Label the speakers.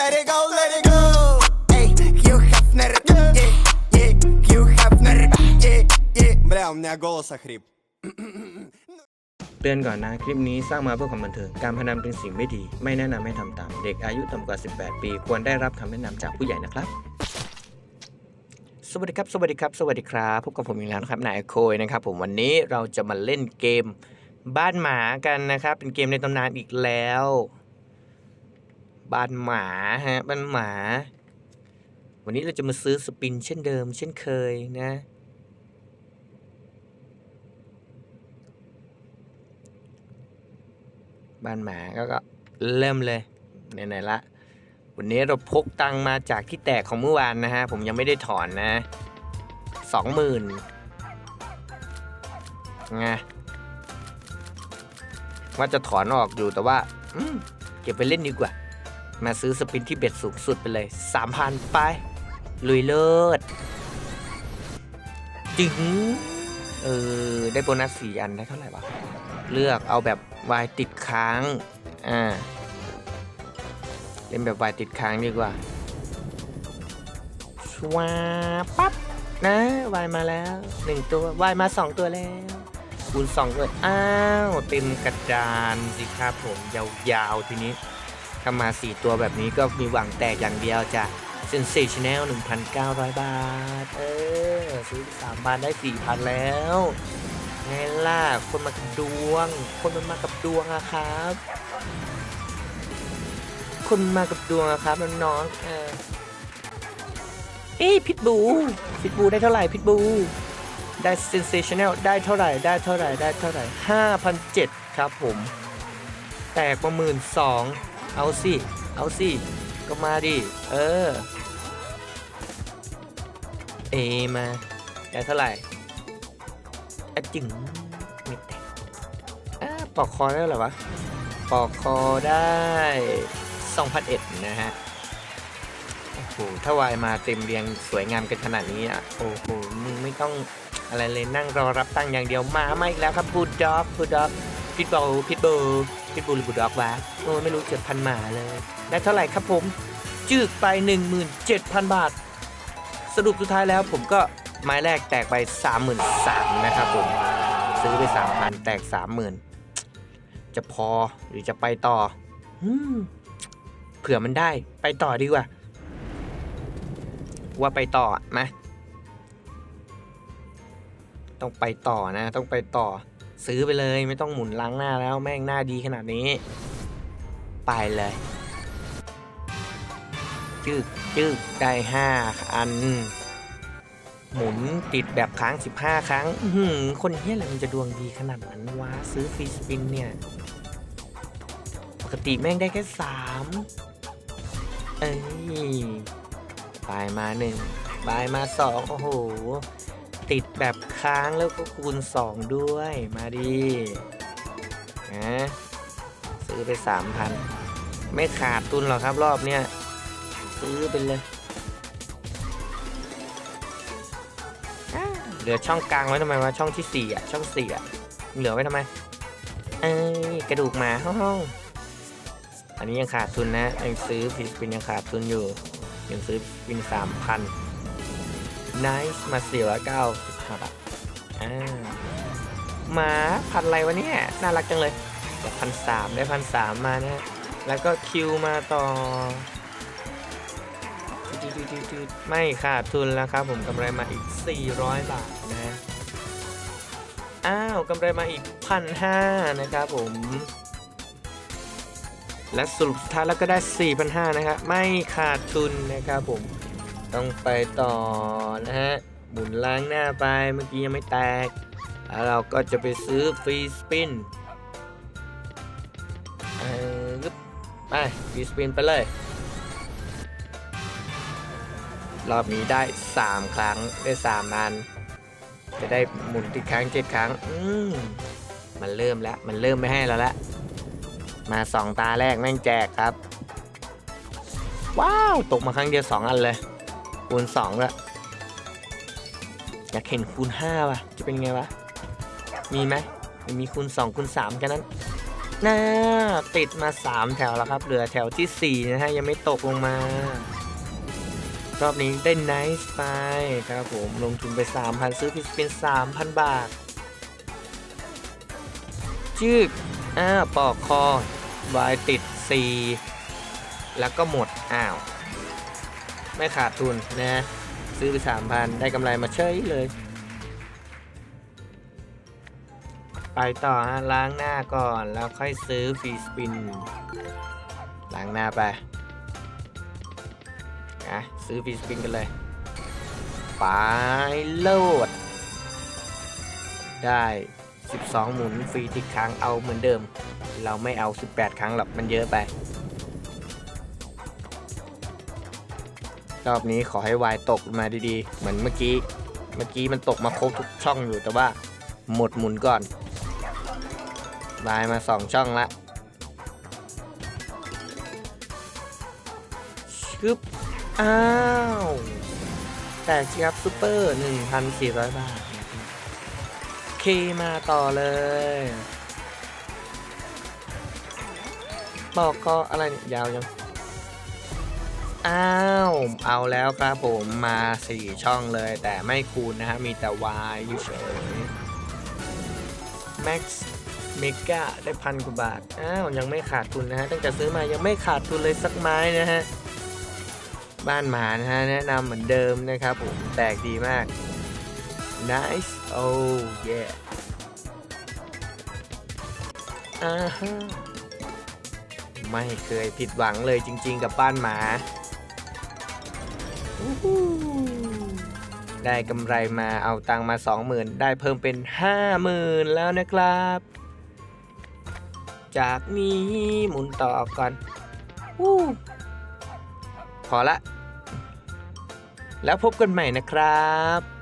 Speaker 1: let it go let it go Ey Хью Хафнер Ей Ей Хью Хафнер Ей Ей Бля, у меня голос охрип
Speaker 2: เตือนก่อนนะ คลิปนี้สร้างมาเพื่อความบันเทิง การพนันเป็นสิ่งไม่ดี ไม่แนะนำให้ทำตาม เด็กอายุต่ำกว่า 18 ปี ควรได้รับคำแนะนำจากผู้ใหญ่นะครับสวัสดีครับ สวัสดีครับ สวัสดีครับพบกับผมอีกแล้วนะครับนายโคยนะครับ ผมวันนี้เราจะมาเล่นเกมบ้านหมากันนะครับ เป็นเกมในตำนานอีกแล้ว บ้านหมาฮะบ้านหมา วันนี้เราจะมาซื้อสปินเช่นเดิม เช่นเคยนะบ้านหมาก็ก็เริ่มเลยไหนๆละ วันนี้เราพกตังมาจากที่แตกของเมื่อวานนะฮะ ผมยังไม่ได้ถอนนะสองหมื่นไงว่าจะถอนออกอยู่แต่ว่าเก็บไปเล่นดีกว่า มาซื้อสปินที่เบ็ดสูงสุดไปเลยสามพันไป ลุยเลิศจึงเออ ได้โบนัสสี่อันได้เท่าไหร่วะ เลือกเอาแบบวายติดค้าง อ่า เล่นแบบวายติดค้างดีกว่าชวาปั๊บนะวายมาแล้วหนึ่งตัววายมาสองตัวแล้วคูณสองเลยอ้าว เต็มกระดานสิครับผม ยาวๆ ทีนี้ ถ้ามาสี่ตัวแบบนี้ก็มีหวังแตกอย่างเดียวจ้ะ Sensational 1,900 บาท เออ ซื้อสามบาทได้ 4,000 แล้วไงล่ะ คนมากับดวง คนมันมากับดวงอะครับ คนมากับดวงอะครับน้องๆเออเอ้พิทบู พิทบูได้เท่าไหร่พิทบู ได้ sensational ได้เท่าไหร่ ได้เท่าไหร่ ได้เท่าไหร่ห้าพันเจ็ดครับผม แตกประหมื่นสอง เอาสิ เอาสิ ก็มาดิ เออ เอมาได้เท่าไหร่อะจึงไม่แตกอ่าปอกคอได้หรอวะ ปอกคอได้2001นะฮะ โอ้โห ถ้าวายมาเต็มเรียงสวยงามกันขนาดนี้อะ โอ้โห มึงไม่ต้องอะไรเลยนั่งรอรับตั้งอย่างเดียวมาไมาอีกแล้วครับบูดด็อกบูดด็อกพิทบอลพิทบู พิทบูหรือบูดด็อกวะโอ้ไม่รู้เจ็ดพันหมาเลย ได้เท่าไหร่ครับผมจึกไป 17,000 บาท สรุปสุดท้ายแล้วผมก็ไม้แรกแตกไป33,000นะครับผม ซื้อไป 3,000 แตก 30,000 จะพอหรือจะไปต่อเผื่อมันได้ไปต่อดีกว่า ว่าไปต่อมาต้องไปต่อนะ ต้องไปต่อ ซื้อไปเลยไม่ต้องหมุนล้างหน้าแล้วแม่งหน้าดีขนาดนี้ ไปเลยจึกจึกได้ห้าอัน หมุนติดแบบค้าง 15 ครั้ง อื้อหืคนเฮี้ยอะไรมันจะดวงดีขนาดนั้นวะซื้อฟรีสปินเนี่ย ปกติแม่งได้แค่ 3 เอ้ยบายมาหนึ่งบายมาสองโอ้โห ติดแบบค้างแล้วก็คูณ 2 ด้วยมาดีนะซื้อไป 3,000 ไม่ขาดทุนหรอกครับรอบเนี้ยซื้อไปเลยเหลือช่องกลางไว้ทำไมวะช่องที่สี่อะ ช่องสี่อะ เหลือไว้ทำไมเอ้ยกระดูกหมาห้องอันนี้ยังขาดทุนนะยังซื้อฟิสปินยังขาดทุนอยู่ยังซื้อฟิสสามพัน ไนซ์มาสี่ร้อยเก้าสิบห้าบาทอ่าหมาพันอะไรวะเนี่ย น่ารักจังเลยพันสามได้พันสามมานะ แล้วก็คิวมาต่อ ไม่ขาดทุนแล้วครับผมกำไรมาอีก 400 บาทนะ อ้าวกำไรมาอีกพันห้านะครับผม และสรุปสุดท้ายแล้วก็ได้ 4,500นะครับไม่ขาดทุนนะครับผม ต้องไปต่อนะฮะ หมุนล้างหน้าไปเมื่อกี้ยังไม่แตก แล้วเราก็จะไปซื้อฟรีสปินไปฟรีสปินไปเลย รอบนี้ได้ 3 ครั้งได้3อัน จะได้หมุนติดครั้ง7ครั้ง อืมมันเริ่มแล้ว มันเริ่มไม่ให้เราแล้วมา 2 ตาแรกแม่งแจกครับ ว้าว ตกมาครั้งเดียว 2 อันเลย คูณ2ล้วอยากเห็นคูณ5ว่ะ จะเป็นไงวะ มีไหมมีคูณ 2 คูณ3แค่นั้นน่าติดมา 3 แถวแล้วครับ เหลือแถวทีสี่4 นะฮะ ยังไม่ตกลงมา รอบนี้ได้ไนซ์ไปครับผม ลงทุนไป 3,000 ซื้อฟิสเป็น 3,000 บาทจึกอ้าวปอกคอวายติด 4 แล้วก็หมด อ้าว ไม่ขาดทุนนะ ซื้อไป3,000ได้กำไรมาเฉยเลย ไปต่อฮะล้างหน้าก่อนแล้วค่อยซื้อฟรีสปิน ล้างหน้าไปอะซื้อฟรีสปินกันเลยไปโหลด ได้ 12 หมุนฟรีทิกครั้งเอาเหมือนเดิม เราไม่เอา 18 ครั้งหรอกมันเยอะไป รอบนี้ขอให้วายตกมาดีๆ เหมือนเมื่อกี้ เมื่อกี้มันตกมาครบทุกช่องอยู่แต่ว่าหมดหมุนก่อนวายมาสองช่องละชึบอ้าวแต่สิครับซูเปอร์1,400 บาทเคมาต่อเลยบอกก็อะไรเนี่ยยาวยัง อ้าว เอาแล้วครับผมมา 4 ช่องเลยแต่ไม่คูณนะฮะ มีแต่ Y อยู่เฉย Max เมกาได้พันกว่าบาท อ้าว ยังไม่ขาดทุนนะฮะ ตั้งแต่ซื้อมายังไม่ขาดทุนเลยสักไม้นะฮะ บ้านหมานะฮะ แนะนำเหมือนเดิมนะครับผม แตกดีมาก nice oh yeah อ่าฮะไม่เคยผิดหวังเลยจริงๆกับบ้านหมา ได้กำไรมาเอาตังมา 20,000 ได้เพิ่มเป็น 50,000 แล้วนะครับ จากนี้หมุนต่อก่อนอพอละ แล้วพบกันใหม่นะครับ